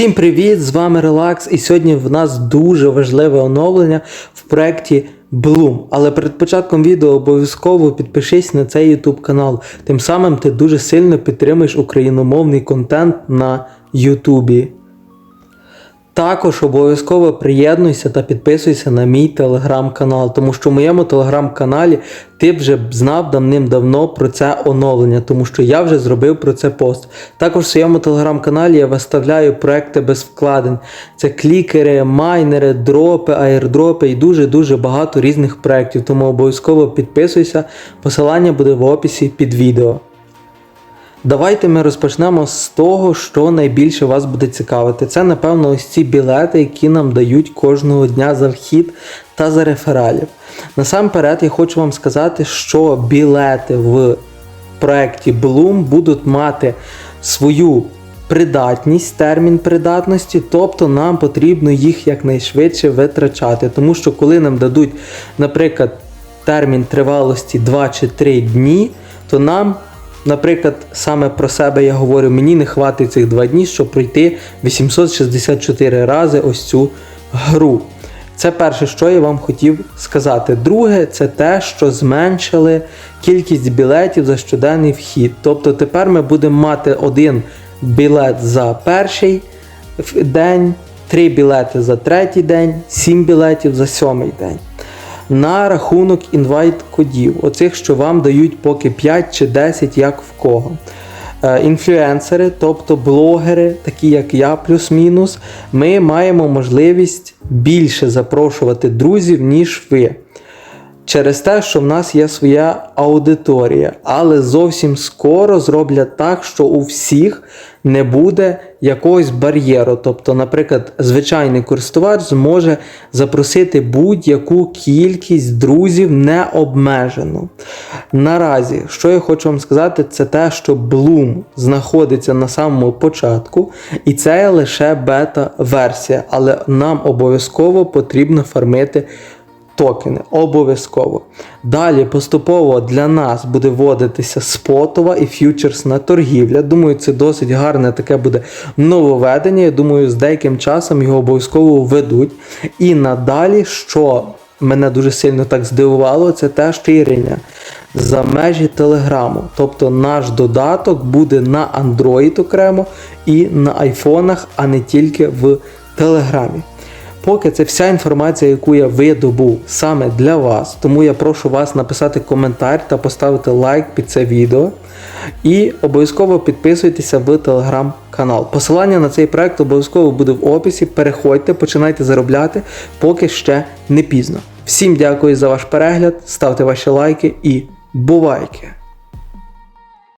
Всім привіт! З вами Релакс, і сьогодні в нас дуже важливе оновлення в проєкті Bloom. Але перед початком відео обов'язково підпишись на цей YouTube канал. Тим самим ти дуже сильно підтримуєш україномовний контент на YouTube. Також обов'язково приєднуйся та підписуйся на мій телеграм-канал, тому що в моєму телеграм-каналі ти вже знав давним-давно про це оновлення, тому що я вже зробив про це пост. Також в своєму телеграм-каналі я виставляю проекти без вкладень. Це клікери, майнери, дропи, аірдропи і дуже-дуже багато різних проєктів. Тому обов'язково підписуйся. Посилання буде в описі під відео. Давайте ми розпочнемо з того, що найбільше вас буде цікавити. Це, напевно, ось ці білети, які нам дають кожного дня за вхід та за рефералів. Насамперед, я хочу вам сказати, що білети в проєкті Bloom будуть мати свою придатність, термін придатності, тобто нам потрібно їх якнайшвидше витрачати. Тому що коли нам дадуть, наприклад, термін тривалості 2 чи 3 дні, то нам Наприклад, саме про себе я говорю, мені не хватить цих два дні, щоб пройти 864 рази ось цю гру. Це перше, що я вам хотів сказати. Друге, це те, що зменшили кількість білетів за щоденний вхід. Тобто тепер ми будемо мати один білет за перший день, три білети за третій день, сім білетів за сьомий день на рахунок інвайт-кодів, оцих, що вам дають поки 5 чи 10, як в кого. Е, Інфлюенсери, тобто блогери, такі як я, плюс-мінус, ми маємо можливість більше запрошувати друзів, ніж ви. Через те, що в нас є своя аудиторія, але зовсім скоро зроблять так, що у всіх не буде якогось бар'єру. Тобто, наприклад, звичайний користувач зможе запросити будь-яку кількість друзів необмежено. Наразі, що я хочу вам сказати, це те, що Bloom знаходиться на самому початку, і це лише бета-версія, але нам обов'язково потрібно фармити токени. Обов'язково. Далі поступово для нас буде вводитися спотова і ф'ючерсна торгівля. Думаю, це досить гарне таке буде нововведення. Я думаю, з деяким часом його обов'язково введуть. І надалі, що мене дуже сильно так здивувало, це те ширення за межі Телеграму. Тобто наш додаток буде на Android окремо і на айфонах, а не тільки в Телеграмі. Поки це вся інформація, яку я видобув саме для вас. Тому я прошу вас написати коментар та поставити лайк під це відео. І обов'язково підписуйтеся в телеграм-канал. Посилання на цей проект обов'язково буде в описі. Переходьте, починайте заробляти, поки ще не пізно. Всім дякую за ваш перегляд, ставте ваші лайки і бувайки!